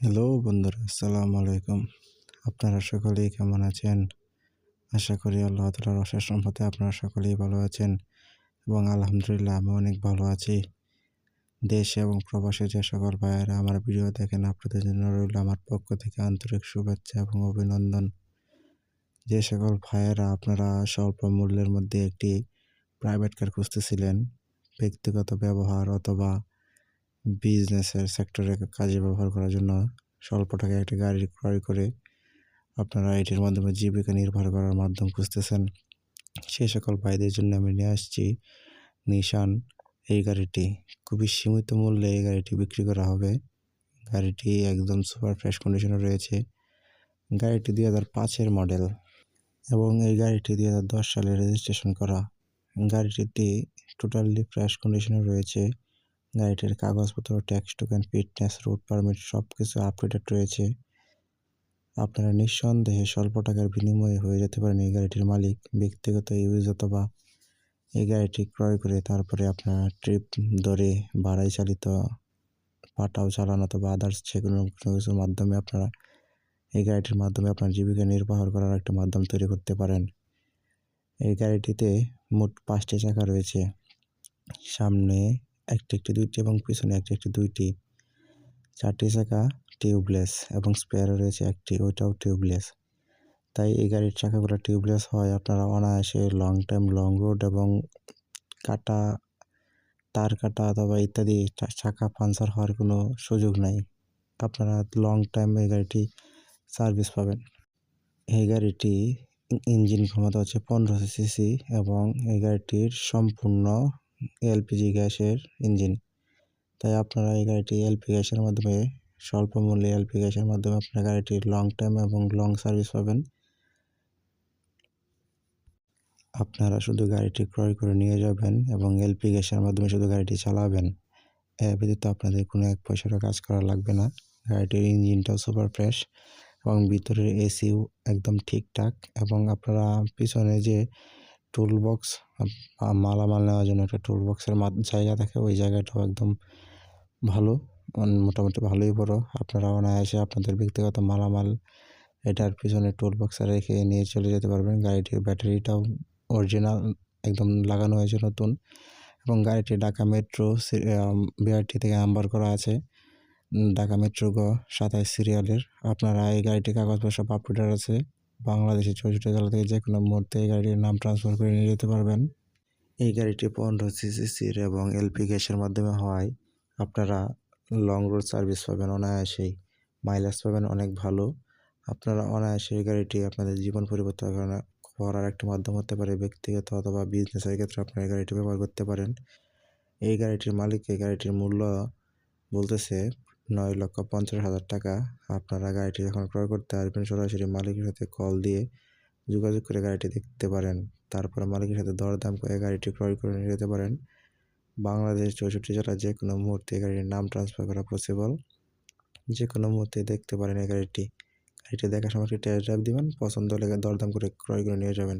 Hello বন্ধুরা, আসসালামু আলাইকুম। আপনারা সকলেই কেমন আছেন? আশা করি আল্লাহ তালার অশেষ সম্পদে আপনারা সকলেই ভালো আছেন এবং আলহামদুলিল্লাহ আমি অনেক ভালো আছি। দেশ এবং প্রবাসে যে সকল ভাইয়েরা আমার ভিডিও দেখেন, আপনাদের জন্য রইল আমার পক্ষ থেকে আন্তরিক শুভেচ্ছা এবং অভিনন্দন। যে সকল ভাইয়েরা আপনারা স্বল্প মূল্যের মধ্যে একটি প্রাইভেট কার খুঁজতেছিলেন, ব্যক্তিগত ব্যবহার অথবা বিজনেসের সেক্টরে কাজে ব্যবহার করার জন্য স্বল্প টাকায় একটি গাড়ি ক্রয় করে আপনারা এটির মাধ্যমে জীবিকা নির্ভর করার মাধ্যম খুঁজতেছেন। সেই সকল ভাইদের জন্য আমি নিয়ে আসছি। নিশান, এই গাড়িটি খুবই সীমিত মূল্যে এই গাড়িটি বিক্রি করা হবে। গাড়িটি একদম সুপার ফ্রেশ কন্ডিশনে রয়েছে। গাড়িটি দুই হাজার পাঁচের মডেল এবং এই গাড়িটি দুই হাজার দশ সালে রেজিস্ট্রেশন করা। গাড়িটিতে টোটালি ফ্রেশ কন্ডিশনে রয়েছে। গাড়িটির কাগজপত্র tax token fitness route permit সব কিছু আপডেটেড রয়েছে। আপনারা নিঃসন্দেহে স্বল্প টাকার বিনিময়ে হয়ে যেতে পারেন এই গাড়িটির মালিক, ব্যক্তিগত ইউজ অথবা এই গাড়িটি ক্রয় করে তারপরে আপনারা ট্রিপ ধরে ভাড়াই চালিত পাটাও চালানো অথবা আদার্স যে কোনো কিছুর মাধ্যমে আপনারা এই গাড়িটির মাধ্যমে আপনার জীবিকা নির্বাহ করার একটা মাধ্যম তৈরি করতে পারেন। এই গাড়িটিতে মোট পাঁচটি চাকা রয়েছে। সামনে একটি একটি, দুইটি এবং পিছনে একটি একটি, দুইটি। চারটি চাকা, টিউবলেস এবং স্পেয়ারও রয়েছে একটি, ওইটাও টিউবলেস। তাই এই গাড়ির চাকাগুলো টিউবলেস হয় আপনারা অনায়াসে লং টাইম লং রোড এবং কাটা, তার কাটা অথবা ইত্যাদি চাকা পাঞ্চার হওয়ার কোনো সুযোগ নাই। আপনারা লং টাইম এই গাড়িটি সার্ভিস পাবেন। এই গাড়িটি ইঞ্জিন ক্ষমতা হচ্ছে পনেরোশো সিসি এবং এই গাড়িটির সম্পূর্ণ এলপিজি গ্যাসের ইঞ্জিন। তাই আপনারা এই গাড়িটি এলপি গ্যাসের মাধ্যমে, স্বল্প মূল্যে এলপি গ্যাসের মাধ্যমে আপনার গাড়িটির লং টাইম এবং লং সার্ভিস পাবেন। আপনারা শুধু গাড়িটি ক্রয় করে নিয়ে যাবেন এবং এলপি গ্যাসের মাধ্যমে শুধু গাড়িটি চালাবেন। এর ব্যতীত আপনাদের কোনো এক পয়সারও কাজ করা লাগবে না। গাড়িটির ইঞ্জিনটাও সুপার ফ্রেশ এবং ভিতরের এসিও একদম ঠিকঠাক এবং আপনারা পিছনে যে টুল বক্স মালামাল নেওয়ার জন্য একটা টুল বক্সের জায়গা থাকে, ওই জায়গাটাও একদম ভালো মোটামুটি ভালোই বড়। আপনারা অনায়াসে আপনাদের ব্যক্তিগত মালামাল এটার পিছনে টুল বক্সে রেখে নিয়ে চলে যেতে পারবেন। গাড়িটির ব্যাটারিটাও অরিজিনাল একদম লাগানো হয়েছে নতুন এবং গাড়িটি ঢাকা মেট্রো বিআরটি থেকে নাম্বার করা আছে। ঢাকা মেট্রো গ সাতাইশ সিরিয়ালের আপনারা এই গাড়িটির কাগজপত্র সব আপডেট আছে। বাংলাদেশের চৌষট্টি জেলা থেকে যে কোনো মুহূর্তে এই গাড়িটির নাম ট্রান্সফার করে নিয়ে যেতে পারবেন। এই গাড়িটি পনেরো সিসিসির এবং এলপি গ্যাসের মাধ্যমে হওয়ায় আপনারা লং রোড সার্ভিস পাবেন, অনায়াসেই। মাইলেজ পাবেন অনেক ভালো। আপনারা অনায়াসে এই গাড়িটি আপনাদের জীবন পরিবর্তন করার একটা মাধ্যম হতে পারে ব্যক্তিগত অথবা বিজনেসের ক্ষেত্রে আপনারা এই গাড়িটি ব্যবহার করতে পারেন। এই গাড়িটির মালিক এই গাড়িটির মূল্য বলতেছে নয় লক্ষ পঞ্চাশ হাজার টাকা আপনারা গাড়িটি যখন ক্রয় করতে পারবেন সরাসরি মালিকের সাথে কল দিয়ে যোগাযোগ করে গাড়িটি দেখতে পারেন। তারপর মালিকের সাথে দরদাম করে গাড়িটি ক্রয় করে নিয়ে যেতে পারেন। বাংলাদেশ চৌষট্টি জেলা যে কোনো মুহূর্তে গাড়ির নাম ট্রান্সফার করা পসিবল যে কোনো মুহূর্তে দেখতে পারেন এই গাড়িটি। গাড়িটি দেখার সময় একটি টেস্ট ড্রাইভ দিবেন, পছন্দ হলে দরদাম করে ক্রয় করে নিয়ে যাবেন।